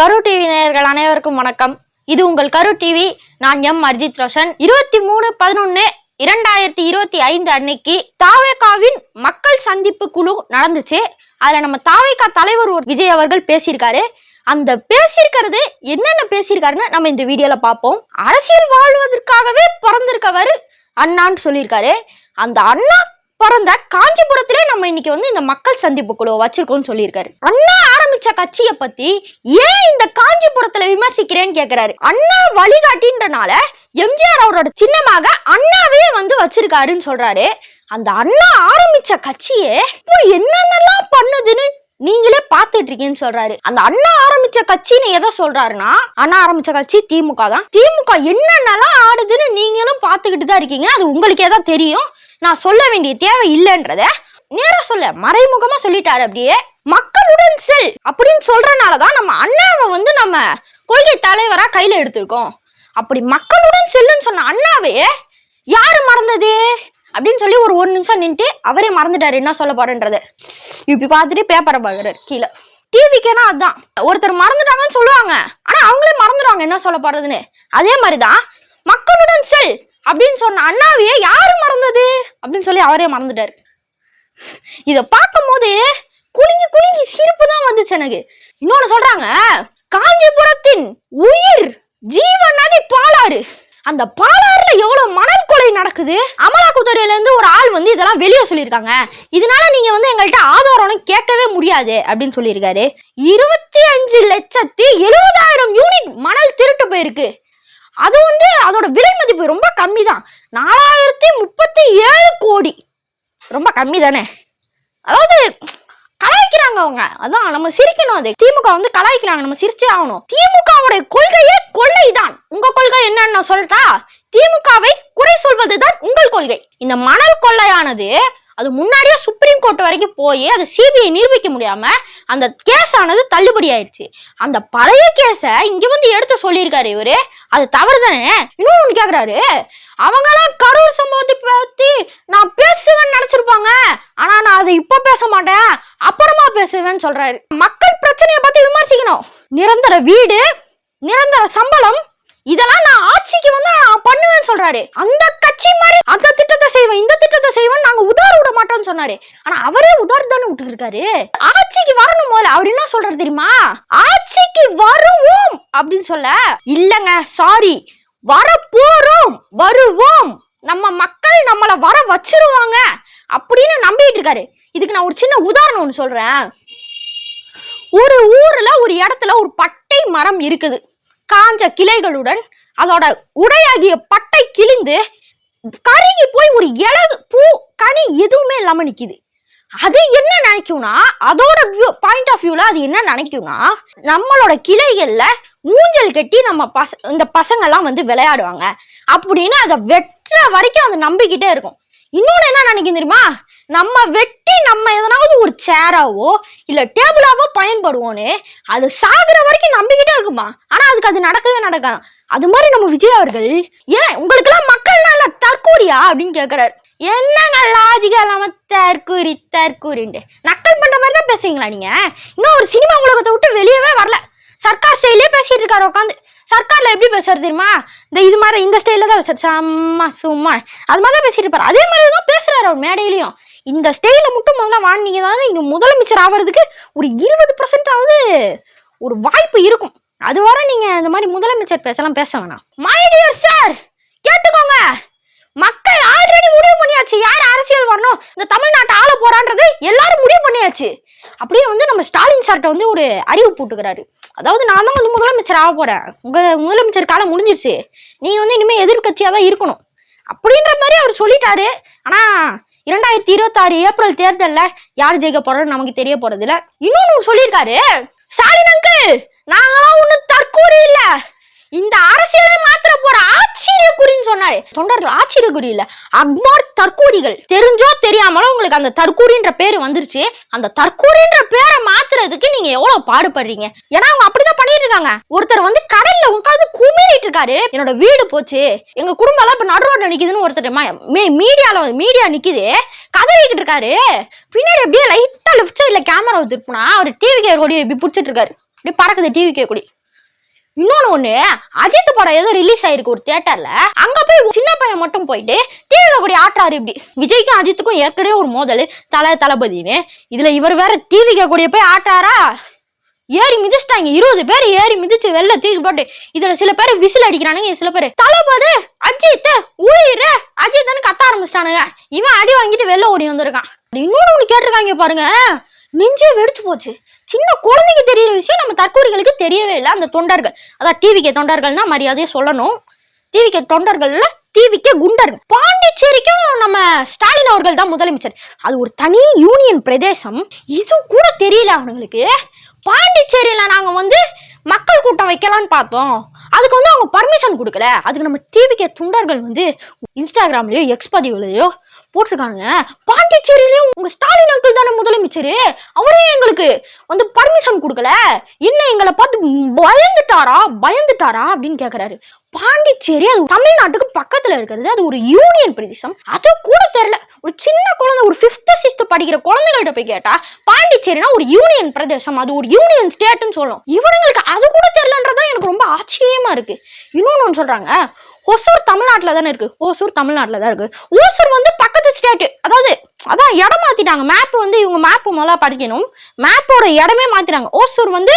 கரு டிவி நேயர்கள் அனைவருக்கும் வணக்கம். இது உங்கள் கரு டிவி நான் எம் அர்ஜித் ரோஷன். இருபத்தி மூணு பதினொன்னு இரண்டாயிரத்தி இருபத்தி ஐந்து அன்னைக்கு தாவேகாவின் மக்கள் சந்திப்பு குழு நடந்துச்சு. அதுல நம்ம தாவேகா தலைவர் ஒரு விஜய் அவர்கள் பேசியிருக்காரு. அந்த பேசியிருக்கிறது என்னென்ன பேசியிருக்காருன்னு நம்ம இந்த வீடியோல பார்ப்போம். அரசியல் வாழ்வதற்காகவே பிறந்திருக்கவர் அண்ணான்னு சொல்லியிருக்காரு. அந்த அண்ணா பிறந்த காஞ்சிபுரத்திலே நம்ம இன்னைக்கு வந்து இந்த மக்கள் சந்திப்பு குழு வச்சிருக்கோம்னு சொல்லியிருக்காரு. அண்ணா ஆரம்பிச்ச கட்சியை பத்தி ஏன் இந்த காஞ்சிபுரத்துல விமர்சிக்கிறேன்னு கேக்குறாரு. அண்ணா வழிகாட்டின்றனால எம்ஜிஆர் அவரோட சின்னமாக அண்ணாவே வந்து வச்சிருக்காருன்னு சொல்றாரு. அந்த அண்ணா ஆரம்பிச்ச கட்சியே இப்போ என்னென்னலாம் பண்ணுதுன்னு நீங்களே பார்த்துட்டு இருக்கீங்கன்னு சொல்றாரு. அந்த அண்ணா ஆரம்பிச்ச கட்சின்னு எதை சொல்றாருன்னா அண்ணா ஆரம்பிச்ச கட்சி திமுக தான். திமுக என்னென்னலாம் ஆடுதுன்னு நீங்களும் பார்த்துக்கிட்டு தான் இருக்கீங்க. அது உங்களுக்கே தான் தெரியும். நான் சொல்ல வேண்டிய தேவை இல்லைன்றத நேரா சொல்ல மறைமுகமா சொல்லிட்டாரு அப்படியே. மக்களுடன் செல் அப்படின்னு சொல்றனாலதான் நம்ம அண்ணாவை வந்து நம்ம கொள்கை தலைவரா கையில எடுத்திருக்கோம். அப்படி மக்களுடன் செல்லுன்னு சொன்ன அண்ணாவே யாரு மறந்தது? அப்படின்னு சொல்லி ஒரு ஒரு நிமிஷம் நின்றுட்டு அவரே மறந்துட்டாரு என்ன சொல்ல போறேன்றத. இப்படி பார்த்துட்டு பேப்பரை பாக்குறாரு கீழே. டிவிக்கேனா அதான். ஒருத்தர் மறந்துட்டாங்கன்னு சொல்லுவாங்க. ஆனா அவங்களே மறந்துடுவாங்க என்ன சொல்ல போறதுன்னு. அதே மாதிரிதான் மக்களுடன் செல் அப்படின்னு சொன்ன அண்ணாவையே யாரு அப்படின்னு சொல்லி அவரே மறந்துட்டாரு. இதை பார்க்கும்போது குலுங்கி குலுங்கி சிரிப்பு தான் வந்துச்சு எனக்கு. இன்னொன்னு சொல்றாங்க காஞ்சிபுரத்தின் உயிர் ஜீவ நதி பாலாறு. அந்த பாலாறுல எவ்வளவு மணல் கொலை நடக்குது? அமலாக்கத்துறையில இருந்து ஒரு ஆள் வந்து இதெல்லாம் வெளியே சொல்லியிருக்காங்க. இதனால நீங்க வந்து எங்கள்கிட்ட ஆதாரம்னு கேட்கவே முடியாது அப்படின்னு சொல்லியிருக்காரு. இருபத்தி அஞ்சு லட்சத்தி எழுபதாயிரம் யூனிட் மணல் திருட்டு போயிருக்கு. அது வந்து அதோட விலை மதிப்பு ரொம்ப கம்மி தான் நாலாயிரத்தி முப்பத்தி ஏழு கோடி. ரொம்ப கம்மி தானே அதாவது கலாய்க்கிறாங்க அவங்க. அதான் நம்ம சிரிக்கணும் அது. திமுக வந்து கலாய்க்கிறாங்க. நம்ம சிரிச்சே ஆகணும். திமுகவுடைய கொள்கையே கொள்ளைதான். உங்க கொள்கை என்னன்னு நான் சொல்லட்டா திமுகவை குறை சொல்வதுதான் உங்கள் கொள்கை. இந்த மணல் கொள்ளையானது அது முன்னாடியே சுப்ரீம் கோர்ட் வரைக்கும் போய் அது சிபிஐ நிரூபிக்க முடியாம அந்த கேஸ் ஆனது தள்ளுபடி ஆயிடுச்சு அந்த பழைய கேஸை இங்க வந்து எடுத்து சொல்லியிருக்காரு இவரு. அது தவறு தானே இன்னும் ஒன்று கேக்குறாரு. அவங்கெல்லாம் கரூர் சம்பவத்தை பத்தி நான் பேசுவேன்னு நினைச்சிருப்பாங்க. ஆனா நான் அதை இப்ப பேச மாட்டேன். அப்புறமா பேசுவேன்னு சொல்றாரு. மக்கள் பிரச்சனையை பத்தி விமர்சிக்கணும். நிரந்தர வீடு நிரந்தர சம்பளம் இதெல்லாம் நான் ஆட்சிக்கு வந்து நான் பண்ணுவேன்னு சொல்றாரு. அந்த கட்சி மாதிரி அந்த திட்டத்தை செய்வேன் இந்த திட்டத்தை செய்வேன் நாங்க உதார விட மாட்டோம்னு சொன்னாரு. ஆனா அவரே உதார் தானே விட்டு இருக்காரு ஆட்சிக்கு வரணும் போல அவர் என்ன சொல்றாரு தெரியுமா? ஆட்சிக்கு வருவோம் அப்படின்னு சொல்ல இல்லங்க சாரி வர போறோம் வருவோம். நம்ம மக்கள் நம்மள வர வச்சிருவாங்க அப்படின்னு நம்பிட்டு இருக்காரு. இதுக்கு நான் ஒரு சின்ன உதாரணம் ஒன்று சொல்றேன். ஒரு ஊர்ல ஒரு இடத்துல ஒரு பட்டை மரம் இருக்குது. காஞ்ச கிளைகளுடன் அதோட உடையாகிய பட்டை கிழிந்து கருகி போய் ஒரு இலகு பூ கனி எதுவுமே இல்லாம நிக்குது. அது என்ன நினைக்கும்னா அதோட வியூ பாயிண்ட் ஆஃப் வியூல அது என்ன நினைக்கும்னா நம்மளோட கிளைகள்ல ஊஞ்சல் கட்டி நம்ம பச இந்த பசங்கள்லாம் வந்து விளையாடுவாங்க. அப்படின்னு அதை வெட்டுற வரைக்கும் அது நம்பிக்கிட்டே இருக்கும். இன்னொன்னு என்ன நினைக்கும் தெரியுமா? நம்ம வெட்டி நம்ம எதனாவது ஒரு சேராவோ இல்ல டேபிளாவோ பயன்படுவோன்னு அது சாகுற வரைக்கும் நம்பிக்கிட்டே இருக்குமா? ஆனா அதுக்கு அது நடக்கவே நடக்காது. அது மாதிரி நம்ம விஜய் அவர்கள் ஏன் உங்களுக்கு எல்லாம் மக்கள் நல்ல தற்கூரியா அப்படின்னு கேக்குறாரு. என்னங்க லாஜிக்கா இல்லாம தற்கூரி தற்கூரின்ட்டு நக்கல் பண்ற மாதிரி தான் பேசுவீங்களா நீங்க? இன்னும் ஒரு சினிமா உலகத்தை விட்டு வெளியவே வரல. சர்க்கார் ஸ்டைலே பேசிட்டு இருக்காரு உட்காந்து சர்க்கார்ல எப்படி பேசுறது தெரியுமா? இந்த இது மாதிரி இந்த ஸ்டைல தான் பேசுறது. சும்மா சும்மா. அது மாதிரி தான் பேசிட்டு இருப்பாரு. அதே மாதிரி தான் பேசுறாரு அவர் மேடையிலையும். இந்த ஸ்டைல மட்டும் முதல்ல வாங்கினீங்க தான் இங்க முதலமைச்சர் ஆகிறதுக்கு ஒரு இருபது பர்சன்டாவது ஒரு வாய்ப்பு இருக்கும். அது வர நீங்க இந்த மாதிரி முதலமைச்சர் பேசலாம் பேச வேணாம். மை டியர் சார் கேட்டுக்கோங்க. மக்கள் ஆல்ரெடி முடிவு வச்சு யார் அரசியல் வரணும்? இந்த தமிழ்நாட்டை ஆள போறான்றது எல்லாரும் முடிவு பண்ணியாச்சு. அப்படியே வந்து நம்ம ஸ்டாலின் சார்ட்ட வந்து ஒரு அறிவு போட்டுக்கிறாரு அதாவது நான் தான் வந்து முதலமைச்சர் ஆக போறேன். உங்க முதலமைச்சர் காலம் முடிஞ்சிருச்சு. நீ வந்து இனிமேல் எதிர்க்கட்சியா தான் இருக்கணும். அப்படின்ற மாதிரி அவர் சொல்லிட்டாரு. ஆனா இரண்டாயிரத்தி இருபத்தாறு ஏப்ரல் தேர்தலில் யார் ஜெயிக்க போறோம்னு நமக்கு தெரிய போறது இன்னொன்னு சொல்லியிருக்காரு. ஸ்டாலின் அங்கிள் நாங்களாம் ஒன்றும் தற்கூரி இல்லை. இந்த அரசியலை மாத்திர போற ஆச்சரிய குறின்னு சொன்னாரு. தொண்டர்கள் ஆச்சரிய குறி இல்ல. அக்மார் தற்கூரிகள் தெரிஞ்சோ தெரியாமலோ உங்களுக்கு அந்த தற்கூரின்ற பேரு வந்துருச்சு. அந்த தற்கூரின்ற பேரை மாத்துறதுக்கு நீங்க எவ்வளவு பாடுபடுறீங்க? ஏன்னா அவங்க அப்படிதான் பண்ணிட்டு இருக்காங்க ஒருத்தர் வந்து கடல்ல உட்காந்து குமிரிட்டு இருக்காரு என்னோட வீடு போச்சு. எங்க குடும்பம் எல்லாம் இப்ப நடுரோட்ல நிக்குதுன்னு ஒருத்தர் மீடியால மீடியா நிக்குது. கதறிக்கிட்டு இருக்காரு பின்னாடி அப்படியே லைட்டா லெஃப்ட் சைட்ல கேமரா திருப்பினா அவர் டிவி கேர் கொடி இப்படி பிடிச்சிட்டு இருக்காரு இப்படி பறக்குது டிவி கேக்குடி இன்னொன்னு ஒண்ணு அஜித் படம் ஏதோ ரிலீஸ் ஆயிருக்கு ஒரு தியேட்டர்ல அங்க போய் சின்ன பையன் மட்டும் போயிட்டு டிவியில கூட ஆட்டுறாரு இப்படி. விஜய்க்கும் அஜித்துக்கும் ஏற்கனவே ஒரு மோதல். தலை தளபதினு இதுல இவர் வேற டிவிக்கு கூடிய போய் ஆட்டாரா ஏறி மிதிச்சிட்டாங்க. இருபது பேர் ஏறி மிதிச்சு வெளில தூக்கி போட்டு இதுல சில பேர் விசில் அடிக்கிறானுங்க சில பேர். தளபதி அஜித் உயிர் அஜித்னு கத்த ஆரம்பிச்சிட்டானுங்க. இவன் அடி வாங்கிட்டு வெளில ஓடி வந்திருக்கான். இன்னொன்னு ஒண்ணு கேட்டிருக்காங்க பாருங்க. நெஞ்சே வெடிச்சு போச்சு. சின்ன குழந்தைக்கு தெரியிற விஷயம் நம்ம தற்கூரிகளுக்கு தெரியவே இல்லை. அந்த தொண்டர்கள் அதான் டிவிக்கு தொண்டர்கள்னா மரியாதையை சொல்லணும். டிவிக்கு தொண்டர்கள்ல டிவிக்கு குண்டர்கள் பாண்டிச்சேரிக்கும் நம்ம ஸ்டாலின் அவர்கள் தான் முதலமைச்சர். அது ஒரு தனி யூனியன் பிரதேசம். இது கூட தெரியல அவங்களுக்கு. பாண்டிச்சேரியில் நாங்கள் வந்து மக்கள் கூட்டம் வைக்கலாம்னு பார்த்தோம். அதுக்கு வந்து அவங்க பர்மிஷன் கொடுக்கல. அதுக்கு நம்ம டிவிக்கே தொண்டர்கள் வந்து இன்ஸ்டாகிராம்லேயோ எக்ஸ்பதிவுலேயோ போட்டிருக்காங்க. பாண்டிச்சேரியிலையும் உங்க ஸ்டாலின் அங்கிள் தானே முதலமைச்சர்? அவரே எங்களுக்கு வந்து பர்மிஷன் கொடுக்கல. என்ன எங்களை பார்த்து பயந்துட்டாரா? பயந்துட்டாரா அப்படின்னு கேக்குறாரு. பாண்டிச்சேரி அது தமிழ்நாட்டுக்கு பக்கத்துல இருக்கிறது. அது ஒரு யூனியன் பிரதேசம். அது கூட தெரியல. ஒரு சின்ன குழந்தை ஒரு ஃபிஃப்த்து சிக்ஸ்த் படிக்கிற குழந்தைகள்கிட்ட போய் கேட்டா பாண்டிச்சேரினா ஒரு யூனியன் பிரதேசம். அது ஒரு யூனியன் ஸ்டேட்னு சொல்லும். இவனுங்களுக்கு அது கூட தெரியலன்றதான் எனக்கு ரொம்ப ஆச்சரியமா இருக்கு. இன்னொன்னு ஒண்ணு சொல்றாங்க. ஒசூர் தமிழ்நாட்டுல தானே இருக்கு. ஓசூர் தமிழ்நாட்டில் தான் இருக்கு. ஓசூர் வந்து ஸ்டேட் அதாவது அதான் இடம் மாத்திட்டாங்க. மேப் வந்து இவங்க மேப் முதல்ல படிக்கணும். மேப்போட இடமே மாத்திட்டாங்க. ஓசூர் வந்து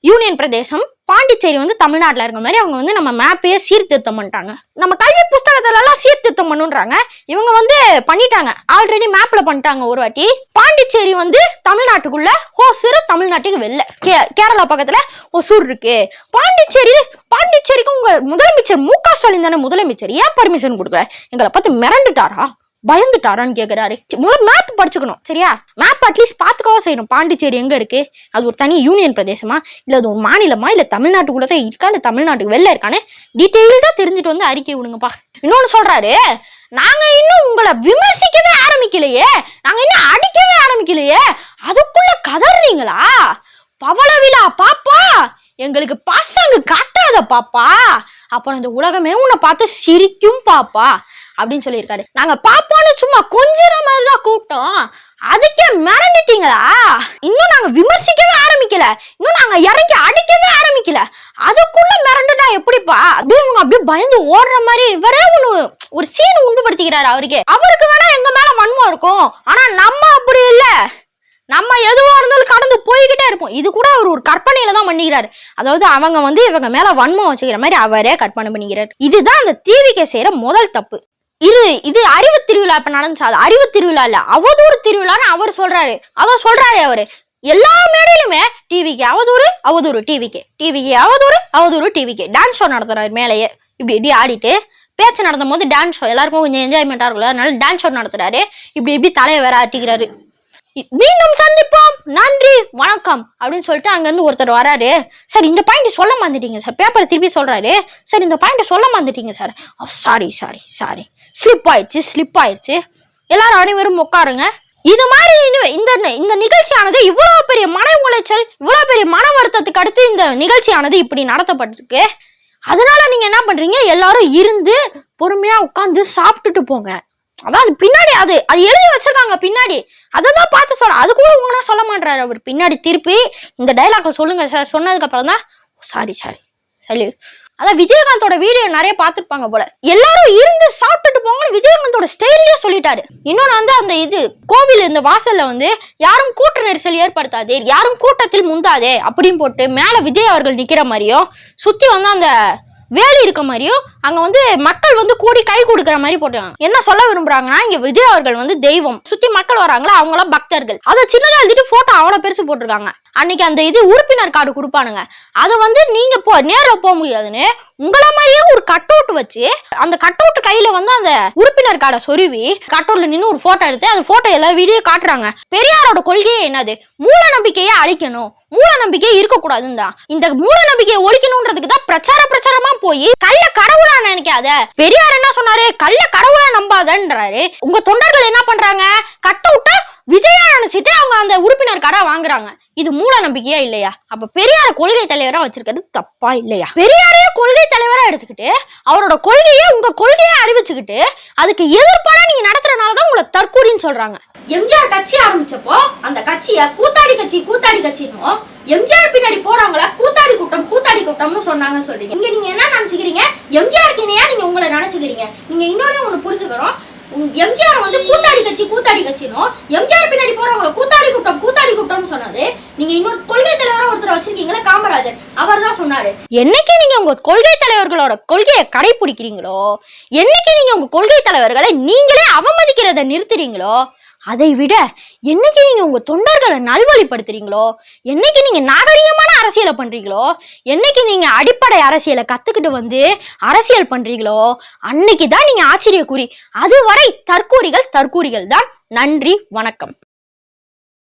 யூனியன் பிரதேசம். பாண்டிச்சேரி வந்து தமிழ்நாட்டில் இருக்க மாதிரி அவங்க வந்து நம்ம மேப்பையே சீர்திருத்தம் பண்ணிட்டாங்க. நம்ம கல்வி புஸ்தகத்துல எல்லாம் சீர்திருத்தம் பண்ணுன்றாங்க. இவங்க வந்து பண்ணிட்டாங்க. ஆல்ரெடி மேப்ல பண்ணிட்டாங்க ஒரு வாட்டி. பாண்டிச்சேரி வந்து தமிழ்நாட்டுக்குள்ள ஹோசூர் தமிழ்நாட்டுக்கு வெளில. கே- கேரளா பக்கத்துல ஒசூர் இருக்கு. பாண்டிச்சேரி பாண்டிச்சேரிக்கு உங்க முதலமைச்சர் மு க ஸ்டாலின் தானே முதலமைச்சர். ஏன் பர்மிஷன் கொடுக்குற எங்களை பார்த்து மிரண்டுட்டாரா? பயந்துட்டாரான்னு கேட்குறாரு முதல்ல மேப் படிச்சுக்கணும் சரியா? மேப் அட்லீஸ்ட் பார்த்துக்கவா செய்யணும். பாண்டிச்சேரி எங்கே இருக்கு? அது ஒரு தனி யூனியன் பிரதேசமா? இல்லை அது ஒரு மாநிலமா? இல்லை தமிழ்நாட்டுக்குள்ளே தான் இருக்கா? இல்லை தமிழ்நாட்டுக்கு வெளில இருக்கானே டீட்டெயில்டாக தெரிஞ்சுட்டு வந்து அறிக்கை விடுங்கப்பா. இன்னொன்று சொல்கிறாரு நாங்கள் இன்னும் உங்களை விமர்சிக்கவே ஆரம்பிக்கலையே. நாங்கள் இன்னும் அடிக்கவே ஆரம்பிக்கலையே. அதுக்குள்ள கதறீங்களா? பவள விழா பாப்பா! எங்களுக்கு பசங்க காட்டாத பாப்பா! அப்புறம் இந்த உலகமே உன்னை பார்த்து சிரிக்கும் பாப்பா! அப்படின்னு சொல்லியிருக்காரு. நாங்க பாப்போம்னு சும்மா கொஞ்சிற மாதிரி தான் கூப்பிட்டோம். அதுக்கே மிரண்டுட்டீங்களா? இன்னும் நாங்க விமர்சிக்கவே ஆரம்பிக்கல. இன்னும் நாங்க இறங்கி அடிக்கவே ஆரம்பிக்கல. அதுக்குள்ள மிரண்டுட்டா எப்படிப்பா? அப்படியே இவங்க அப்படியே பயந்து ஓடுற மாதிரி இவரே ஒண்ணு ஒரு சீன் உண்டுபடுத்திக்கிறாரு அவருக்கே. அவருக்கு வேணா எங்க மேல வன்மம் இருக்கும். ஆனா நம்ம அப்படி இல்ல. நம்ம எதுவா இருந்தாலும் கடந்து போய்கிட்டே இருப்போம். இது கூட அவர் ஒரு கற்பனையில தான் பண்ணிக்கிறாரு. அதாவது அவங்க வந்து இவங்க மேல வன்மம் வச்சுக்கிற மாதிரி அவரே கற்பனை பண்ணிக்கிறார். இதுதான் அந்த தீவிக்க செய்யற முதல் தப்பு. இது இது அறிவு திருவிழா இப்ப நடந்துச்சு? அது அறிவு திருவிழா இல்ல. அவதூறு திருவிழான்னு அவர் சொல்றாரு. அவர் சொல்றாரு அவரு. எல்லா மேடையிலுமே டிவிக்கு அவதூறு அவதூறு டிவிக்கு டிவிக்கு அவதூறு அவதூறு டிவிக்கு டான்ஸ் ஷோ நடத்துறாரு மேலேயே. இப்படி இப்படி ஆடிட்டு பேச்சு நடத்தும் போது டான்ஸ் ஷோ எல்லாருக்கும் கொஞ்சம் என்ஜாய்மெண்டா இருக்குல்ல அதனால டான்ஸ் ஷோ நடத்துறாரு. இப்படி இப்படி தலையை வேற ஆட்டிக்கிறாரு. மீண்டும் சந்திப்போம். நன்றி வணக்கம் அப்படின்னு சொல்லிட்டு அங்க இருந்து ஒருத்தர் வராரு. சார் இந்த பாயிண்ட் சொல்ல மாந்துட்டீங்க சார். பேப்பர் திருப்பி சொல்றாரு. சார் இந்த பாயிண்ட் சொல்ல மாந்துட்டீங்க sir. Sorry sorry sorry slip ஆயிடுச்சு ஸ்லிப் ஆயிடுச்சு எல்லாரும் அனைவரும் உட்காருங்க. இது மாதிரி இந்த- இந்த நிகழ்ச்சியானது இவ்வளோ பெரிய மன உளைச்சல் இவ்வளோ பெரிய மன வருத்தத்துக்கு அடுத்து இந்த நிகழ்ச்சியானது இப்படி நடத்தப்பட்டிருக்கு. அதனால நீங்க என்ன பண்றீங்க? எல்லாரும் இருந்து பொறுமையா உட்காந்து சாப்பிட்டுட்டு போங்க. அதான் அது பின்னாடி அது அது எழுதி வச்சிருக்காங்க பின்னாடி. அதை தான் பார்த்து சொல்ல அது கூட உங்கன்னா சொல்ல மாட்டாரு அவர். பின்னாடி திருப்பி இந்த டைலாக சொல்லுங்க சார் சொன்னதுக்கு அப்புறம் தான் சாரி சாரி சரி அதான் விஜயகாந்தோட வீடியோ நிறைய பார்த்துருப்பாங்க போல. எல்லாரும் இருந்து சாப்பிட்டுட்டு போங்கன்னு விஜயகாந்தோட ஸ்டைல்லயே சொல்லிட்டாரு. இன்னொன்னு வந்து அந்த இது கோவில் இந்த வாசல்ல வந்து யாரும் கூட்ட நெரிசல் ஏற்படுத்தாதே யாரும் கூட்டத்தில் முந்தாதே அப்படின்னு போட்டு மேல விஜய் அவர்கள் நிக்கிற மாதிரியும் சுத்தி வந்து அந்த வேலி இருக்க மாதிரியும் அங்க வந்து மக்கள் வந்து கூடி கை கொடுக்குற மாதிரி போட்டாங்க என்ன சொல்ல விரும்புறாங்கன்னா இங்க விஜய் அவர்கள் வந்து தெய்வம். சுத்தி மக்கள் வராங்களா? அவங்களாம் பக்தர்கள். அதை சின்னதா எழுதிட்டு போட்டோ அவ்வளவு பெருசு போட்டிருக்காங்க. அன்னைக்கு அந்த இது உறுப்பினர் கார்டு கொடுப்பானுங்க. அதை வந்து நீங்க போ நேர்ல போக முடியாதுன்னு உங்கள மாதிரியே ஒரு கட் அவுட் வச்சு அந்த கட் அவுட் கையில வந்து அந்த உறுப்பினர் கார்டை சொருவி கட் அவுட்ல நின்று ஒரு போட்டோ எடுத்து அந்த போட்டோ எல்லா வீடியோ காட்டுறாங்க. பெரியாரோட கொள்கையே என்னது? மூட நம்பிக்கையை அழிக்கணும். மூட நம்பிக்கை இருக்கக்கூடாதுன்னு தான் இந்த மூட நம்பிக்கையை ஒழிக்கணும்ன்றதுக்கு தான் பிரச்சார பிரச்சாரமா போய் கள்ள கடவுளா நினைக்காத. பெரியார் என்ன சொன்னாரு? கள்ள கடவுளா நம்பாதன்றாரு. உங்க தொண்டர்கள் என்ன பண்றாங்க? கட் அவுட்டா விஜயா நினைச்சிட்டு அவங்க அந்த உறுப்பினர் கடை வாங்குறாங்க. இது மூட நம்பிக்கையா இல்லையா? அப்ப பெரியார கொள்கை தலைவரா வச்சிருக்கிறது தப்பா இல்லையா? பெரியாரையே கொள்கை தலைவரா எடுத்துக்கிட்டு அவரோட கொள்கையை உங்க கொள்கையை அறிவிச்சுக்கிட்டு அதுக்கு எதிர்ப்பான நீங்க நடத்துறதுனாலதான் உங்களை தற்கூரின்னு சொல்றாங்க. எம்ஜிஆர் கட்சி ஆரம்பிச்சப்போ அந்த கட்சிய கூத்தாடி கட்சி கூத்தாடி கட்சின்னு எம்ஜிஆர் பின்னாடி போறவங்கள கூத்தாடி கூட்டம் கூத்தாடி கூட்டம்னு சொன்னாங்கன்னு சொல்றீங்க. இங்க நீங்க என்ன நினைச்சுக்கிறீங்க? எம்ஜிஆருக்கு இணையா நீங்க உங்களை நினைச்சுக்கிறீங்க. நீங்க இன்னொன்னு ஒண்ணு புரிஞ்சுக்கிறோம். எம்ஜிஆர் வந்து கூத்தாடி கட்சி கூத்தாடி கட்சினும் எம்ஜிஆர் பின்னாடி போறவங்கள கூத்தாடி கூட்டம் கூத்தாடி கூட்டம்னு சொன்னது நீங்க இன்னொரு கொள்கை தலைவரா ஒருத்தர் வச்சிருக்கீங்களா காமராஜர். அவர் தான் சொன்னாரு. என்னைக்கு நீங்க உங்க கொள்கை தலைவர்களோட கொள்கையை கடைபிடிக்கிறீங்களோ என்னைக்கு நீங்க உங்க கொள்கை தலைவர்களை நீங்களே அவமதிக்கிறத நிறுத்துறீங்களோ அதை விட என்னைக்கு நீங்க உங்க தொண்டர்களை நல்வழிப்படுத்துறீங்களோ என்னைக்கு நீங்க நாகரிகமான அரசியலை பண்றீங்களோ என்னைக்கு நீங்க அடிப்படை அரசியலை கத்துக்கிட்டு வந்து அரசியல் பண்றீங்களோ அன்னைக்கு தான் நீங்க ஆச்சரியக்குறி. அதுவரை தற்கூறிகள் தற்கூறிகள் தான். நன்றி வணக்கம்.